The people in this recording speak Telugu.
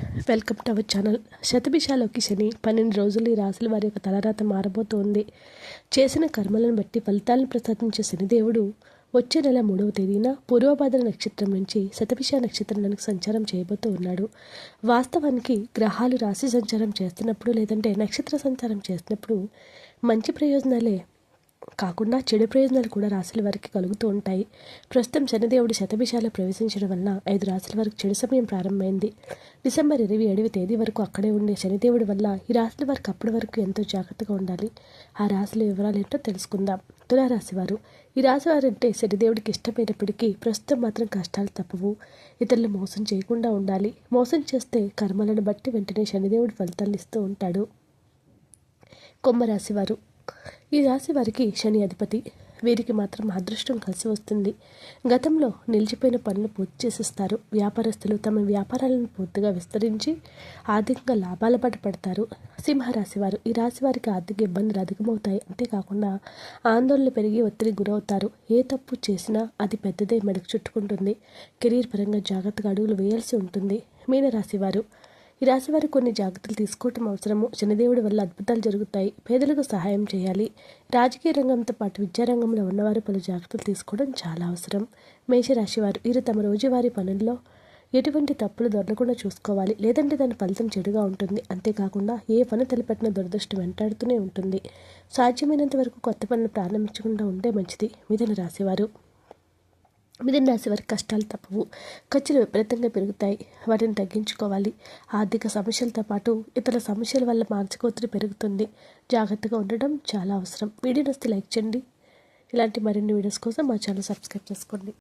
Welcome to our channel. శతభిషాలోకి శని పన్నెండు రోజులు ఈ రాశుల వారి యొక్క తలరాత మారబోతోంది. చేసిన కర్మలను బట్టి ఫలితాలను ప్రసాదించే శనిదేవుడు వచ్చే నెల మూడవ తేదీన పూర్వభాద్ర నక్షత్రం నుంచి శతభిష నక్షత్రంలోనికి సంచారం చేయబోతూ ఉన్నాడు. వాస్తవానికి గ్రహాలు రాశి సంచారం చేస్తున్నప్పుడు లేదంటే నక్షత్ర సంచారం చేస్తున్నప్పుడు మంచి ప్రయోజనాలే కాకుండా చెడు ప్రయోజనాలు కూడా రాశుల వారికి కలుగుతూ ఉంటాయి. ప్రస్తుతం శనిదేవుడి శతభిషాలు ప్రవేశించడం వల్ల ఐదు రాశుల వారికి చెడు సమయం ప్రారంభమైంది. డిసెంబర్ ఇరవై ఏడవ తేదీ వరకు అక్కడే ఉండే శనిదేవుడి వల్ల ఈ రాశుల వారికి అప్పటి వరకు ఎంతో జాగ్రత్తగా ఉండాలి. ఆ రాశుల వివరాలు ఏంటో తెలుసుకుందాం. తులారాశి వారు ఈ రాశి వారంటే శనిదేవుడికి ఇష్టమైనప్పటికీ ప్రస్తుతం మాత్రం కష్టాలు తప్పవు. ఇతరులు మోసం చేయకుండా ఉండాలి. మోసం చేస్తే కర్మలను బట్టి వెంటనే శనిదేవుడు ఫలితాలు ఇస్తూ ఉంటాడు. కుంభరాశి వారు ఈ రాశి వారికి శని అధిపతి. వీరికి మాత్రం అదృష్టం కలిసి వస్తుంది. గతంలో నిలిచిపోయిన పనులు పూర్తి చేసిస్తారు. వ్యాపారస్తులు తమ వ్యాపారాలను పూర్తిగా విస్తరించి ఆర్థికంగా లాభాల పాట పడతారు. సింహరాశి వారు ఈ రాశి వారికి ఆర్థిక ఇబ్బందులు అధికమవుతాయి. అంతేకాకుండా ఆందోళనలు పెరిగి ఒత్తిడి గురవుతారు. ఏ తప్పు చేసినా అది పెద్దదే మెడకు చుట్టుకుంటుంది. కెరీర్ పరంగా జాగ్రత్తగా అడుగులు వేయాల్సి ఉంటుంది. మీనరాశి వారు ఈ రాశి వారు కొన్ని జాగ్రత్తలు తీసుకోవటం అవసరము. శనిదేవుడి వల్ల అద్భుతాలు జరుగుతాయి. పేదలకు సహాయం చేయాలి. రాజకీయ రంగంతో పాటు విద్యారంగంలో ఉన్నవారు పలు జాగ్రత్తలు తీసుకోవడం చాలా అవసరం. మేషరాశివారు వీరు తమ రోజువారీ పనుల్లో ఎటువంటి తప్పులు దొరకకుండా చూసుకోవాలి. లేదంటే దాని ఫలితం చెడుగా ఉంటుంది. అంతేకాకుండా ఏ పని తలపెట్టిన దురదృష్టం వెంటాడుతూనే ఉంటుంది. సాధ్యమైనంత వరకు కొత్త పనులు ప్రారంభించకుండా ఉంటే మంచిది. మిథున రాశివారు మిథున రాశి వారికి కష్టాలు తప్పవు. ఖర్చులు విపరీతంగా పెరుగుతాయి. వాటిని తగ్గించుకోవాలి. ఆర్థిక సమస్యలతో పాటు ఇతర సమస్యల వల్ల మానసిక ఒత్తిడి పెరుగుతుంది. జాగ్రత్తగా ఉండడం చాలా అవసరం. వీడియో నస్తే లైక్ చేయండి. ఇలాంటి మరిన్ని వీడియోస్ కోసం మా ఛానల్ సబ్స్క్రైబ్ చేసుకోండి.